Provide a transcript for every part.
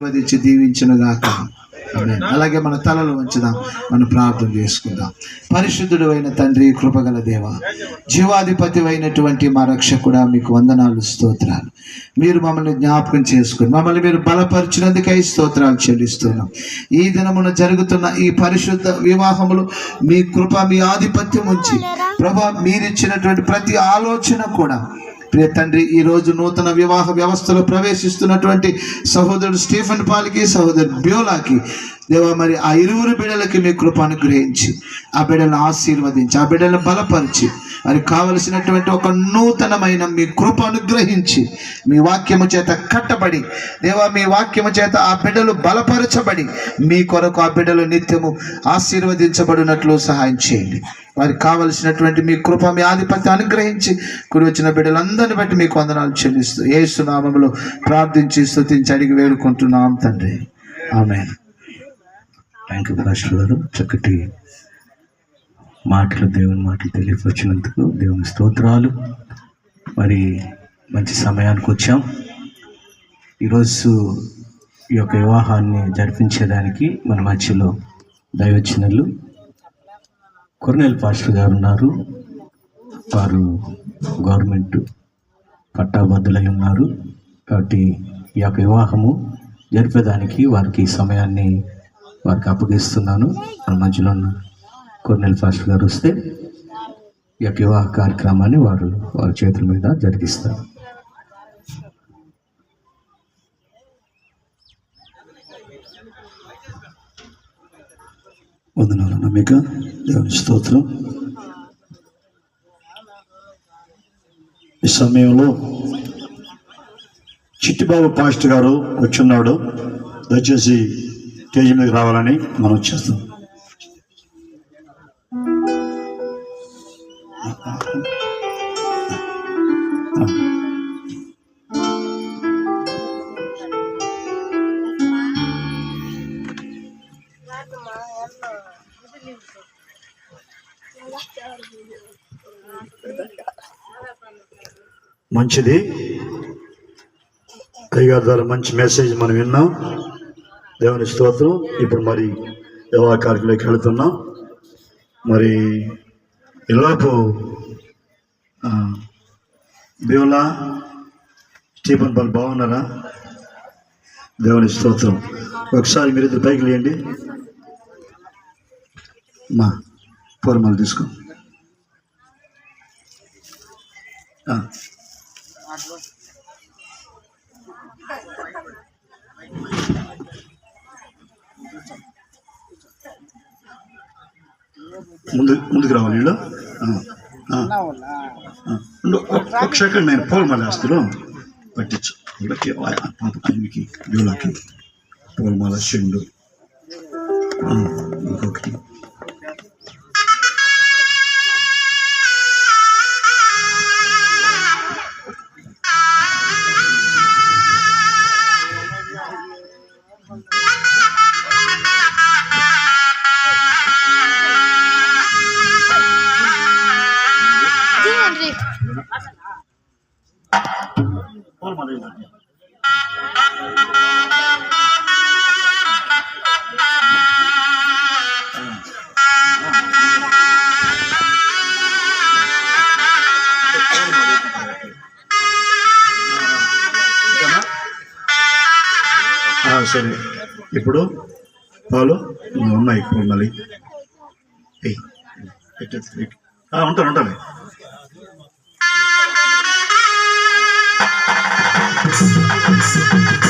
ఆశీర్వదించి దీవించిన గాక. అలాగే మన తలలు వంచుదాం. మనం ప్రార్థన చేసుకుందాం. పరిశుద్ధుడు అయిన తండ్రి కృపగల దేవ జీవాధిపతి అయినటువంటి మా రక్షకుడా మీకు వందనాలు స్తోత్రాలు. మీరు మమ్మల్ని జ్ఞాపకం చేసుకుని మమ్మల్ని మీరు బలపరిచినందుకై స్తోత్రాలు చెల్లిస్తున్నాం. ఈ దినమున జరుగుతున్న ఈ పరిశుద్ధ వివాహములు మీ కృప మీ ఆధిపత్యం ఉంచి ప్రభా మీరిచ్చినటువంటి ప్రతి ఆలోచన కూడా ప్రియ తండ్రి ఈ రోజు నూతన వివాహ వ్యవస్థలో ప్రవేశిస్తున్నటువంటి సహోదరుడు స్టీఫెన్ పాల్కి సహోదరుడు బ్యోలాకి. దేవా మరి ఆ ఇరువురు బిడ్డలకి మీ కృప అనుగ్రహించి. ఆ బిడ్డలను ఆశీర్వదించి ఆ బిడ్డలను బలపరిచి. మరి కావలసినటువంటి ఒక నూతనమైన మీ కృప అనుగ్రహించి. మీ వాక్యము చేత కట్టబడి దేవా మీ వాక్యము చేత ఆ బిడ్డలు బలపరచబడి మీ కొరకు ఆ బిడ్డలు నిత్యము ఆశీర్వదించబడినట్లు సహాయం చేయండి. వారికి కావలసినటువంటి మీ కృప మీ ఆధిపత్యం అనుగ్రహించి కుడి వచ్చిన బిడ్డలందరిని బట్టి మీకు వందనాలు చెల్లిస్తూ ఏసునామంలో ప్రార్థించి స్థుతించి అడిగి వేడుకుంటున్నాం తండ్రి. ఆమె థ్యాంక్ యూ పాస్టర్ గారు. చక్కటి మాటలు దేవుని మాటలు తెలియపరిచినందుకు దేవుని స్తోత్రాలు. మరి మంచి సమయానికి వచ్చాం. ఈరోజు ఈ యొక్క వివాహాన్ని జరిపించేదానికి మన మధ్యలో దైవచనలు కొరనేల్ పాస్టర్ గారు ఉన్నారు. వారు గవర్నమెంట్ పట్టాబద్దులై ఉన్నారు. కాబట్టి ఈ యొక్క వివాహము జరిపేదానికి వారికి సమయాన్ని వారికి అప్పగిస్తున్నాను. మన మధ్యలో ఉన్న కొర్నెల్ పాస్టర్ గారు వస్తే ఈ యొక్క వివాహ కార్యక్రమాన్ని వారు వారి చేతుల మీద జరిగిస్తారు. వందనాలు నమ్మిక దేవుని స్తోత్రం. ఈ సమయంలో చిట్టిబాబు పాస్టర్ గారు వచ్చున్నాడు. దయచేసి స్టేజ్ మీదకి రావాలని మనం చేస్తాం. మంచిది. అయ్యగారి ద్వారా మంచి మెసేజ్ మనం విన్నాం. దేవుని స్తోత్రం. ఇప్పుడు మరి వివాహ కార్యక్రమంలోకి వెళుతున్నాం. మరి ఇలాపు దేవులా స్టీఫన్ బాల్ బాగున్నారా? దేవుని స్తోత్రం. ఒకసారి మీరు ఇద్దరు పైకి లేండి మా పూర్మాలు తీసుకో ఆ. ముందు ముందుకు రావాలి వీళ్ళు. ఒక- సెకండ్ నేను పూలమాల వేస్తాను పట్టించు. వీళ్ళకి ఆ పాప ఆయనకి వీళ్ళకి పూలమాల చెండు ఇంకొకటి. సరే ఇప్పుడు పాలు? ఉన్నాయి ఇప్పుడు ఉండాలి. ఉంటాను ఉంటాను ఉంటాను. you.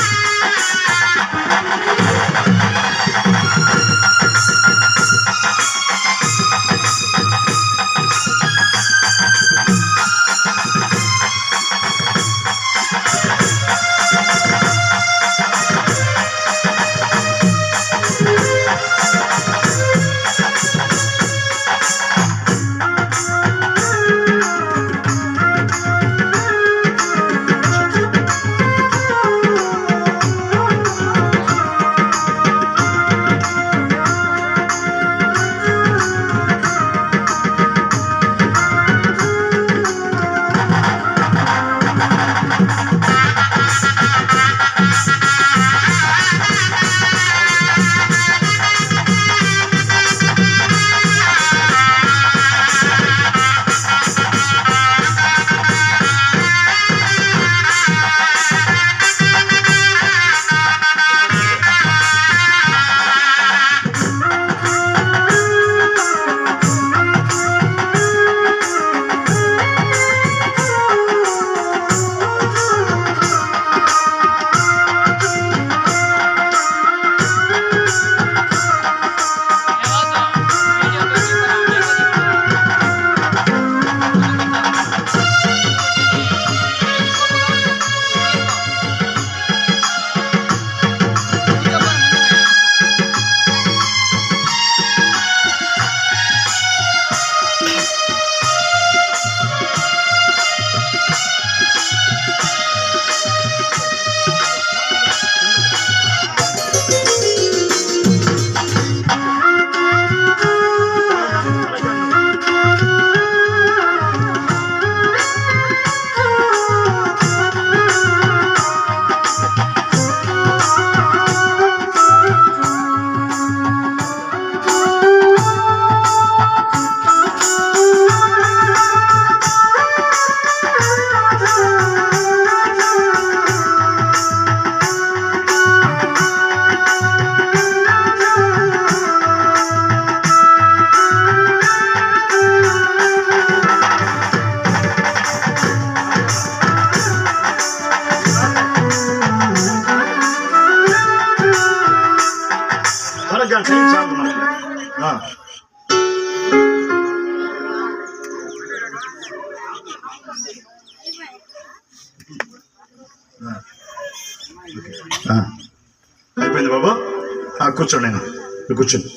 కూర్చోండి నేను మీరు కూర్చోండి.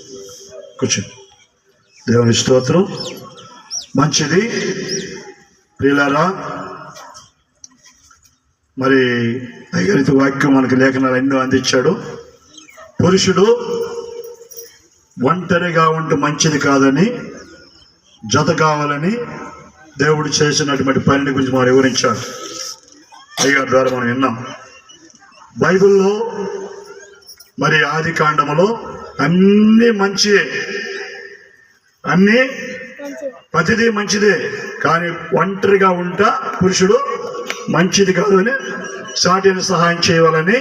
కూర్చోండి. దేవుని స్తోత్రం. మంచిది. ప్రియులారా మరి ఐగరిత వాక్యం మనకి లేఖనాలు ఎన్నో అందించాడు. పురుషుడు ఒంటరిగా ఉంటే మంచిది కాదని జత కావాలని దేవుడు చేసినటువంటి పనిని గురించి మనం వివరించాడు అయ్యారు ద్వారా మనం విన్నాం. బైబిల్లో మరి ఆది కాండములో అన్నీ మంచియే. అన్నీ ప్రతిదీ మంచిదే. కానీ ఒంటరిగా ఉంటా పురుషుడు మంచిది కాదు అని సాటిని సహాయం చేయవాలని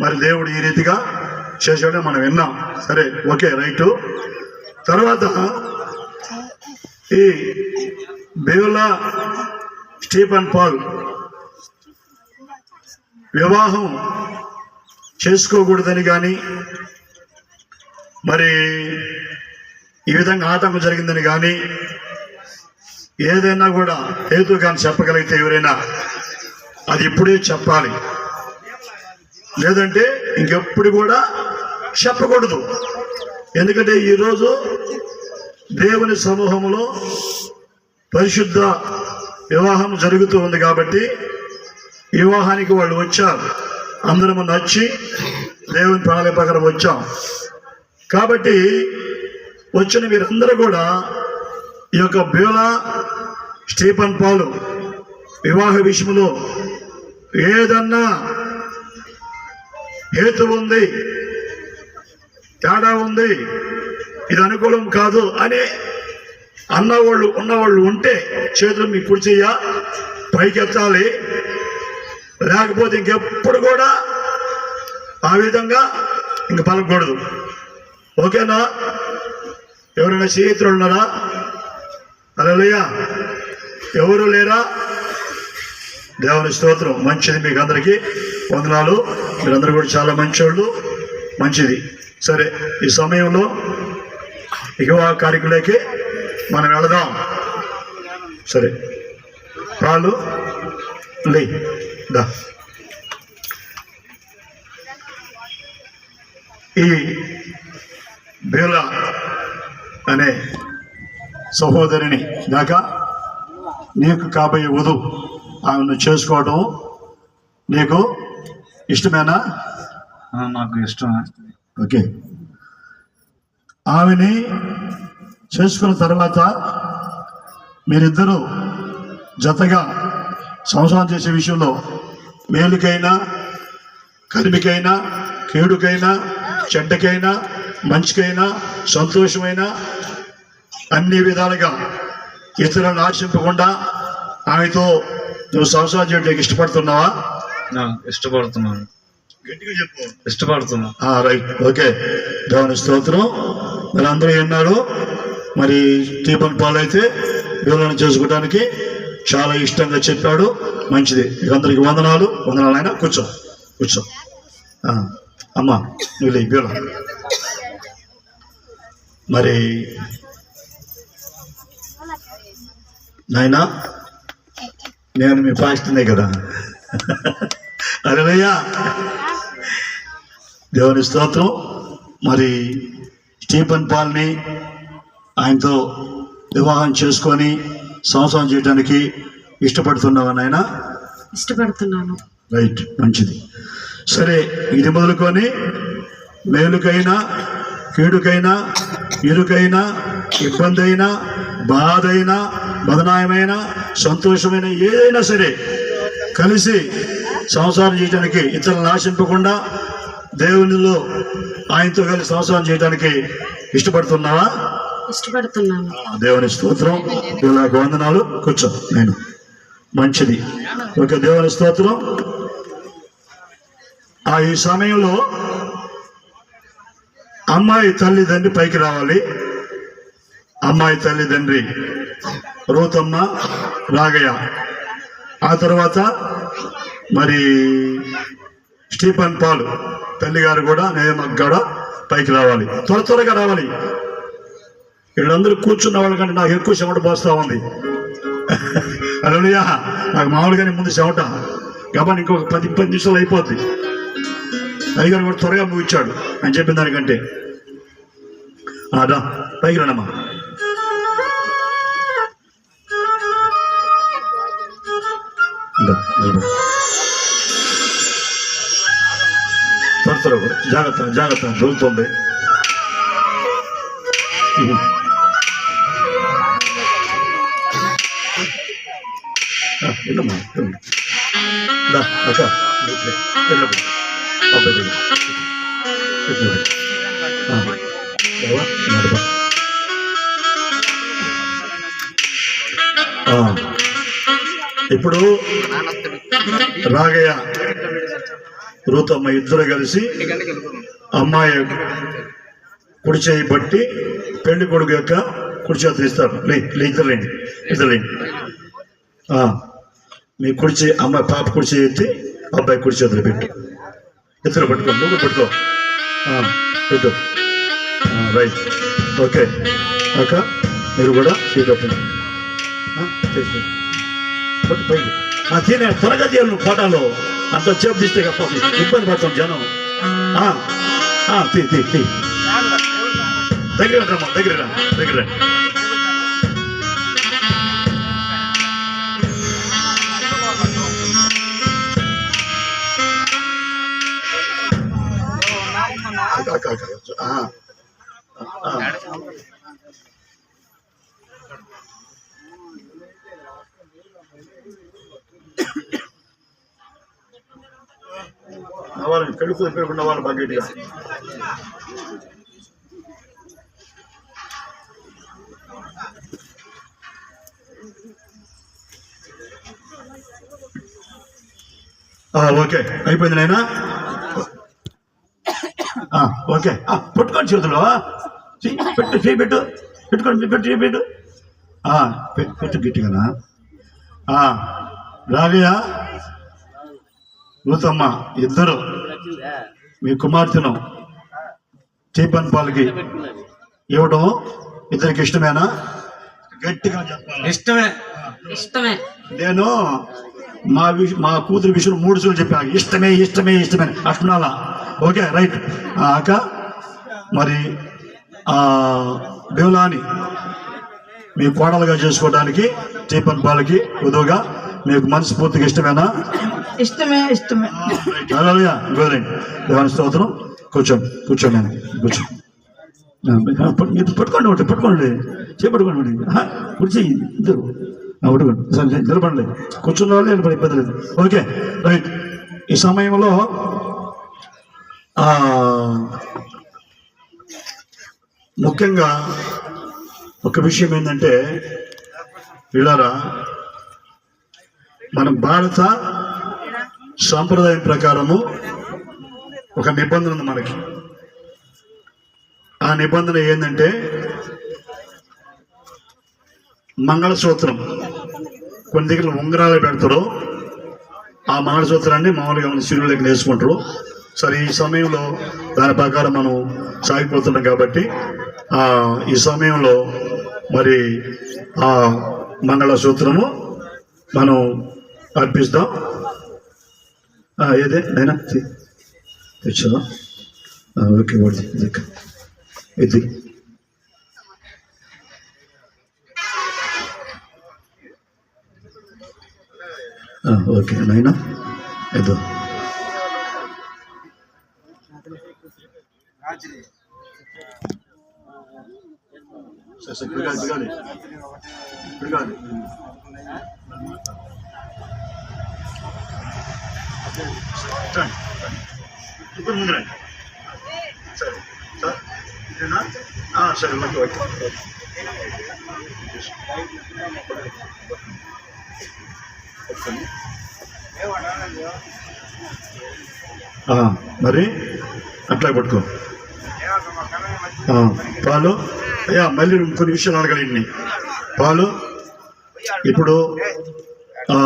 మరి దేవుడు ఈ రీతిగా చేశాడని మనం విన్నాం. సరే ఓకే రైటు. తర్వాత ఈ బేవులా స్టీఫన్ పాల్ వివాహం చేసుకోకూడదని కానీ మరి ఈ విధంగా ఆటంకం జరిగిందని కానీ ఏదైనా కూడా హేతు కానీ చెప్పగలిగితే ఎవరైనా అది ఇప్పుడే చెప్పాలి. లేదంటే ఇంకెప్పుడు కూడా చెప్పకూడదు. ఎందుకంటే ఈరోజు దేవుని సమూహంలో పరిశుద్ధ వివాహం జరుగుతూ ఉంది కాబట్టి వివాహానికి వాళ్ళు వచ్చారు. అందరం నచ్చి దేవుని ప్రణాళిక ప్రకారం వచ్చాం. కాబట్టి వచ్చిన మీరందరూ కూడా ఈ యొక్క బ్యూలా స్టీఫన్ పాలు వివాహ విషయంలో ఏదన్నా హేతు ఉంది తేడా ఉంది ఇది అనుకూలం కాదు అని అన్నవాళ్ళు ఉన్నవాళ్ళు ఉంటే చేతులు మీ కుడి పైకెత్తాలి. లేకపోతే ఇంకెప్పుడు కూడా ఆ విధంగా ఇంక పలకూడదు. ఓకేనా? ఎవరైనా స్నేహితులు ఉన్నారా అలలుయ్య. ఎవరు లేరా? దేవుని స్తోత్రం. మంచిది మీకు అందరికీ. వందనాలు. మీరందరూ కూడా చాలా మంచోళ్ళు. మంచిది. సరే ఈ సమయంలో ఇక ఆ కార్యక్రమంలోకి మనం వెళదాం. సరే. పాలు లే. ఈ బేల అనే సహోదరిని దాకా నీకు కాబోయే వధు ఆమెను చేసుకోవడం నీకు ఇష్టమేనా? నాకు ఇష్టం. ఓకే. ఆమెని చేసుకున్న తర్వాత మీరిద్దరూ జతగా సంసారం చేసే విషయంలో మేలుకైనా కలిమికైనా కేడుకైనా చెడ్డకైనా మంచికైనా సంతోషమైనా అన్ని విధాలుగా ఇతరులను ఆశింపకుండా ఆమెతో నువ్వు సంసారం చేయడానికి ఇష్టపడుతున్నావా? ఇష్టపడుతున్నాను. గట్టిగా చెప్పు. ఇష్టపడుతున్నా. రైట్. ఓకే. దేవుని స్తోత్రం. మరి అందరూ విన్నారు మరి దీపన్ పాలు అయితే దేవులను చేసుకోవడానికి చాలా ఇష్టంగా చెప్పాడు. మంచిది. అందరికి వందనాలు. వందనాలు ఆయన కూర్చో. కూర్చో. అమ్మా నువ్వు మరి నాయనా నేను మీ పాస్టనే కదా. అరేనయ్యా దేవుని స్తోత్రం. మరి స్టీఫన్ పాల్ని ఆయనతో వివాహం చేసుకొని సంవత్సరం చేయడానికి ఇష్టపడుతున్నావా నాయన? ఇష్టపడుతున్నాను. రైట్ మంచిది. సరే ఇది మొదలుకొని మేలుకైనా కీడుకైనా ఇరుకైనా ఇబ్బంది అయినా బాధ అయినా బదనాయమైన సంతోషమైన ఏదైనా సరే కలిసి సంసారం చేయడానికి ఇతరులను ఆశింపకుండా దేవునిలో ఆయనతో కలిసి సంసారం చేయడానికి ఇష్టపడుతున్నావా? ఇష్టపడుతున్నాను దేవుని స్తోత్రం. ఇలాగ వందనాలు. కూర్చో నేను. మంచిది. ఒక దేవుని స్తోత్రం. ఆ ఈ సమయంలో అమ్మాయి తల్లిదండ్రి పైకి రావాలి. అమ్మాయి తల్లిదండ్రి రూతమ్మ రాగయ్య. ఆ తర్వాత మరి స్టీఫన్ పాల్ తల్లిగారు కూడా నేను కూడా పైకి రావాలి. త్వర త్వరగా రావాలి. వీళ్ళందరూ కూర్చున్న వాళ్ళకంటే నాకు ఎక్కువ చెమట పోస్తూ ఉంది. అలలుయా నాకు మామూలుగానే ముందు చెమట. కాబట్టి ఇంకొక పది పది నిమిషాలు అయిపోద్ది. అయ్యగారు కూడా త్వరగా ముగిచ్చాడు అని చెప్పిన దానికంటే. అదా పైకి రండమ్మా. దా, త్వర త్వరగా. జాగ్రత్త జాగ్రత్త. దొరుకుతుంది ఇప్పుడు రాగయ్య రూతమ్మ ఇద్దరు కలిసి అమ్మాయి కుడి చేయి బట్టి పెళ్ళి కొడుకు యొక్క కుడి చేతులు ఇస్తారు లే లే, ఇద్దరు లేండి ఇద్దరు లేండి మీ కుడి చేయి అమ్మాయి పాప కుడి చేయి ఎత్తి అబ్బాయి కుడి చేతులు పెట్టు. ఇద్దరు పట్టుకో నువ్వు కూడా పట్టుకో పెట్టు. రైట్. ఓకే. అక్క మీరు కూడా సీట్ పెట్టండి చేసి పట్టు మా ఆ, త్వరగా చేయాలి నువ్వు ఫోటోలో అంత చేపు తీస్తే గప్ప ఇబ్బంది పడతాం జనం. తీ తీ తీ. దగ్గర రమ్మా దగ్గర రా దగ్గర రా. వాళ్ళని కడుపు పెట్టుకున్న వాళ్ళ బాగా ఓకే. అయిపోయింది నాయనా? ఓకే. ఆ, పట్టుకోండి చేతులు. పెట్టు చేయి పెట్టు. పెట్టుకోండి పెట్టు చేయి పెట్టు. ఆ, పె- పెట్టు గట్టిగానా? రాగయ్య రూతమ్మ ఇద్దరు. మీ కుమార్తెను చీపన్ పాలకి ఇవ్వడం ఇద్దరికి ఇష్టమేనా? గట్టిగా చెప్పాలి. ఇష్టమే. ఇష్టమే. నేను మా విష మా కూతురు విషయం మూడు సార్లు చెప్పాను ఇష్టమే ఇష్టమే ఇష్టమే. అట్నాలా ఓకే రైట్. అక్క మరి ఆ బేవులాని మీ కోడలుగా చేసుకోవడానికి చీపన్ పాలకి ఉదువుగా మీకు మనస్ఫూర్తిగా ఇష్టమేనా? ఇష్టమే ఇష్టమే. దేవాని స్తోత్రం. కూర్చోండి కూర్చోండి కూర్చో. పట్టుకోండి ఒకటి పట్టుకోండి. చేపట్టుకోండి ఆ, కుర్చీ ఇద్దరు. పెట్టుకోండి పట్టుకోండి. సరే నిలబడండి. కూర్చున్న వాళ్ళు నిలబడి ఇబ్బంది లేదు ఓకే రైట్. ఈ సమయంలో ముఖ్యంగా ఒక విషయం ఏంటంటే వీళ్ళారా మన భారత సాంప్రదాయం ప్రకారము ఒక నిబంధన ఉంది మనకి. ఆ నిబంధన ఏంటంటే మంగళసూత్రం. కొన్ని దగ్గర ఉంగరాలు పెడతారు. ఆ మంగళసూత్రాన్ని మామూలుగా మన శిరువులకి వేసుకుంటారు. సరే ఈ సమయంలో దాని ప్రకారం మనం సాగిపోతున్నాం కాబట్టి ఈ సమయంలో మరి ఆ మంగళసూత్రము మనం అర్పిస్తాం. ఏదే అయినా తెచ్చావా ఓకే వాడి దిక్క ఇది ఓకే నైనా ఏదో సరే, సరే, బిగాలి దిగాలి. దిగాలి. రండి, రండి. ఇప్పుడు ముందు రండి సరే సార్. ఇదేనా ఆ, సరే ఓకే. Okay okay. పట్టుకోండి. ఆ, మరి? అట్లా పట్టుకో. పాలు? అయ్యా మళ్ళీ కొన్ని విషయాలు అడగలండి. పాలు? ఇప్పుడు ఆ,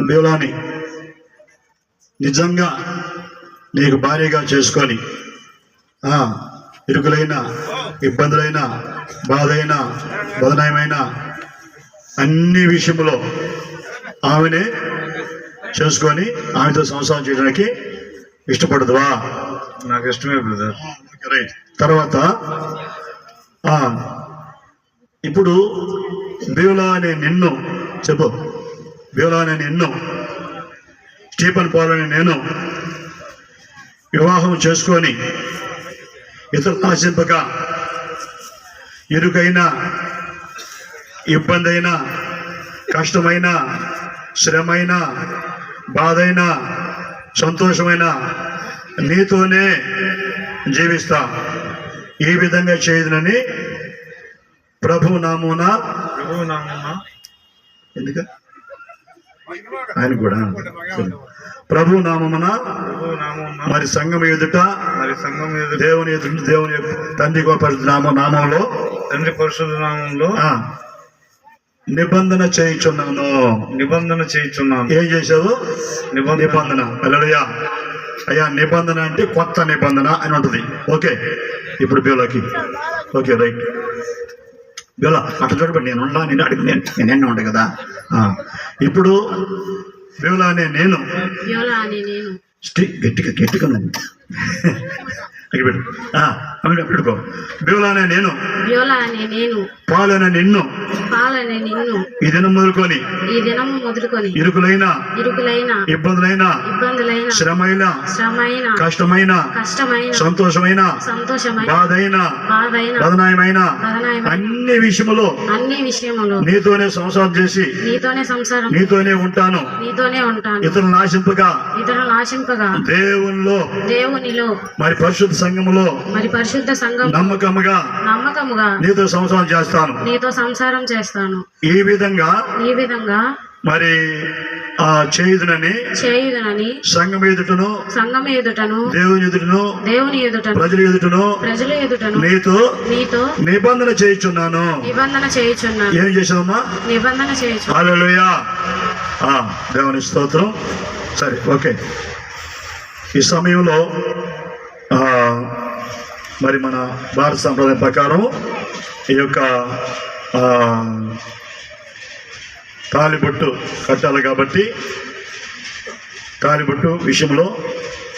బేవులాని నిజంగా నీకు భార్యగా చేసుకొని ఇరుకులైన ఇబ్బందులైన బాధైన బదనాయమైన అన్ని విషయంలో ఆమెనే చేసుకొని ఆమెతో సంసారం చేయడానికి ఇష్టపడదువా? నాకు ఇష్టమే బ్రదర్. రైట్ తర్వాత ఇప్పుడు బీవలా అనే నిన్ను చెప్పు బీవలా అనే నిన్ను స్టీఫన్ పాల్ అనే నేను వివాహం చేసుకొని ఇతరులు ఆశింపక ఇరుకైన ఇబ్బంది అయినా కష్టమైన శ్రమైన బాధైన సంతోషమైన నీతోనే జీవిస్తా. ఈ విధంగా చేయదునని ప్రభు నామున ప్రభు నామమున ఎందుక? ఆయన కూడా. ప్రభు నామమున మరి సంఘం ఎదుట మరి సంఘం ఎదుట దేవుని ఎదుట దేవుని తండ్రి గొప్ప నామ నామంలో తండ్రి పరిశుద్ధ నామంలో నిబంధన చేయించున్నాను. నిబంధన చేయించున్నాను. ఏం చేశావు? నిబంధన. అల్లెలుయా అయ్యా నిబంధన అంటే కొత్త నిబంధన అని ఉంటుంది. ఓకే. ఇప్పుడు బీలాకి ఓకే రైట్. బీలా అట్లా చూడబడి నేను ఉండా నేను అడిగి నేను నేను ఎన్న ఉంటాయి కదా. ఇప్పుడు బీలా అనే నేను గట్టిగా గట్టిగా నేను. పాలన నిన్ను. పాలని నిన్ను. ఈ దినం మొదలుకొని. ఈ దినము మొదలుకొని. ఇరుకులైన. ఇరుకులైన. ఇబ్బందులైన. ఇబ్బందులైన. శ్రమైన. శ్రమైన. కష్టమైన. కష్టమైన. సంతోషమైన. సంతోషమైన. బాధైన. బాధైన. బదనాయమైన. బదనాయమైన. అన్ని విషయములో అన్ని విషయములు. నీతోనే సంసారం చేసి నీతోనే సంసారం. నీతోనే ఉంటాను. నీతోనే ఉంటాను. ఇతరులను నాశింపగా ఇతరులను ఆశింపగా దేవునిలో దేవునిలో. మరి పరిశుద్ధ సంఘములో మరి పరిశుద్ధ సంఘం నమ్మకముగా నమ్మకముగా నీతో సంసారం చేస్తాను. నీతో సంసారం చేస్తాను. ఈ విధంగా ఈ విధంగా మరి ఆ చేయుదునని చేయుదనని సంఘం ఎదుటను సంఘం ఎదుటను దేవుని ఎదుటను దేవుని ఎదుటను ప్రజల ఎదుటను ప్రజల ఎదుటను నీతో నీతో నిబంధన చేయించున్నాను. నిబంధన చేయుచున్నాను. ఏం చేసావమ్మా నిబంధన చేయుచు హల్లెలూయా. ఆ, దేవుని స్తోత్రం. సరే ఓకే. ఈ సమయంలో మరి మన భారత సంప్రదాయం ప్రకారం ఈ యొక్క తాలిబొట్టు కట్టాలి కాబట్టి తాలిబొట్టు విషయంలో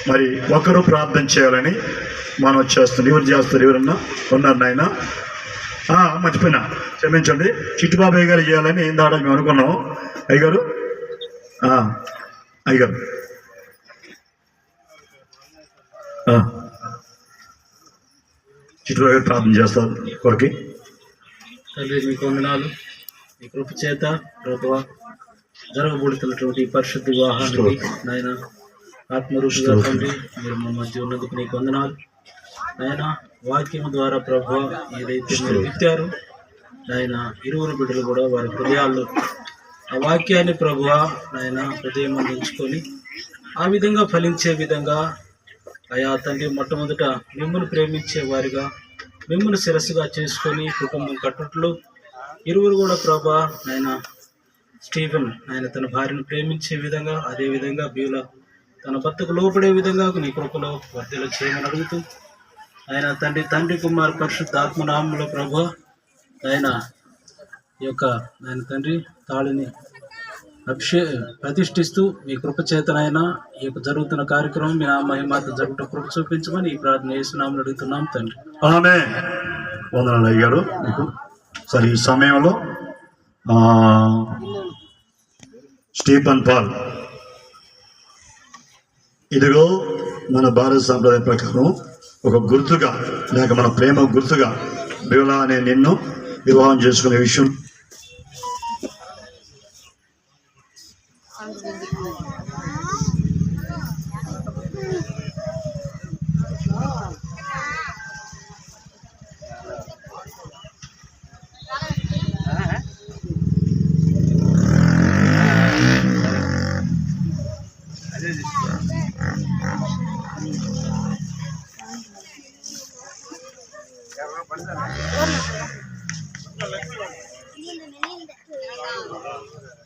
మరి ఒకరు ప్రార్థన చేయాలని మనం చేస్తుంది ఎవరు చేస్తారు? ఎవరన్నా ఉన్నారు నాయన? మర్చిపోయినా. క్షమించండి. చిట్టుబాబు గారు చేయాలని ఏం దాడా మేము అనుకున్నాం. అయ్యగారు? అయ్యగారు. గారు ప్రార్థన చేస్తారు. కొరకి తండ్రి మీకు వందనాలు. మీ కృప చేత ప్రభువ జరగబడుతున్నటువంటి పరిశుద్ధ వివాహానికి నాయన ఆత్మరూపిగా తండ్రి మీరు మా మధ్య ఉన్నందుకు నీకు వందనాలు. నాయన వాక్యం ద్వారా ప్రభు ఏదైతే మీరు విత్తారో నాయన ఇరువురు బిడ్డలు కూడా వారి హృదయాల్లో ఆ వాక్యాన్ని ప్రభువ నాయన హృదయం అందించుకొని ఆ విధంగా ఫలించే విధంగా అయా తండ్రి మొట్టమొదట మిమ్మల్ని ప్రేమించే వారిగా మిమ్మల్ని శిరస్సుగా చేసుకొని కుటుంబం కట్టుట్లో ఇరువురు కూడా ప్రభా ఆయన స్టీఫెన్ ఆయన తన భార్యను ప్రేమించే విధంగా అదే విధంగా బీల తన భర్తకు లోపడే విధంగా నీ కృపలో వర్ధలు చేయమని అడుగుతూ ఆయన తండ్రి తండ్రి కుమార్ పరిశుద్ధ ఆత్మనామంలో ప్రభు ఆయన ఈ యొక్క ఆయన తండ్రి తాళిని అభిషే ప్రతిష్ఠిస్తూ మీ కృపచేతనైనా ఈ యొక్క జరుగుతున్న కార్యక్రమం మీ నా మహిమాత జరుగుట కృప చూపించమని ఈ ప్రార్థన చేస్తున్నామని అడుగుతున్నాం తండ్రి. ఆమె వందనాలు అయ్యారు మీకు సరే ఈ సమయంలో స్టీఫన్ పాల్. ఇదిగో మన భారత సాంప్రదాయ ప్రకారం ఒక గుర్తుగా లేక మన ప్రేమ గుర్తుగా బివలా అనే నిన్ను వివాహం చేసుకునే విషయం Melinda, Melinda.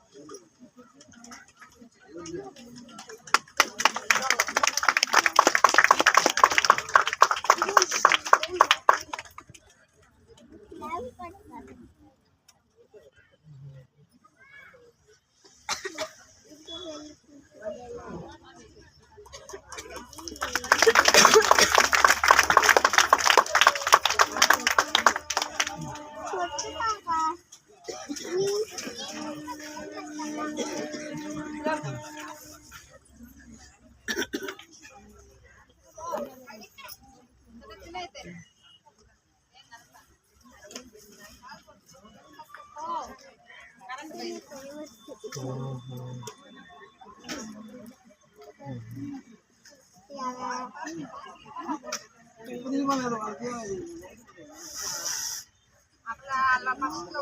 పడుకున్నా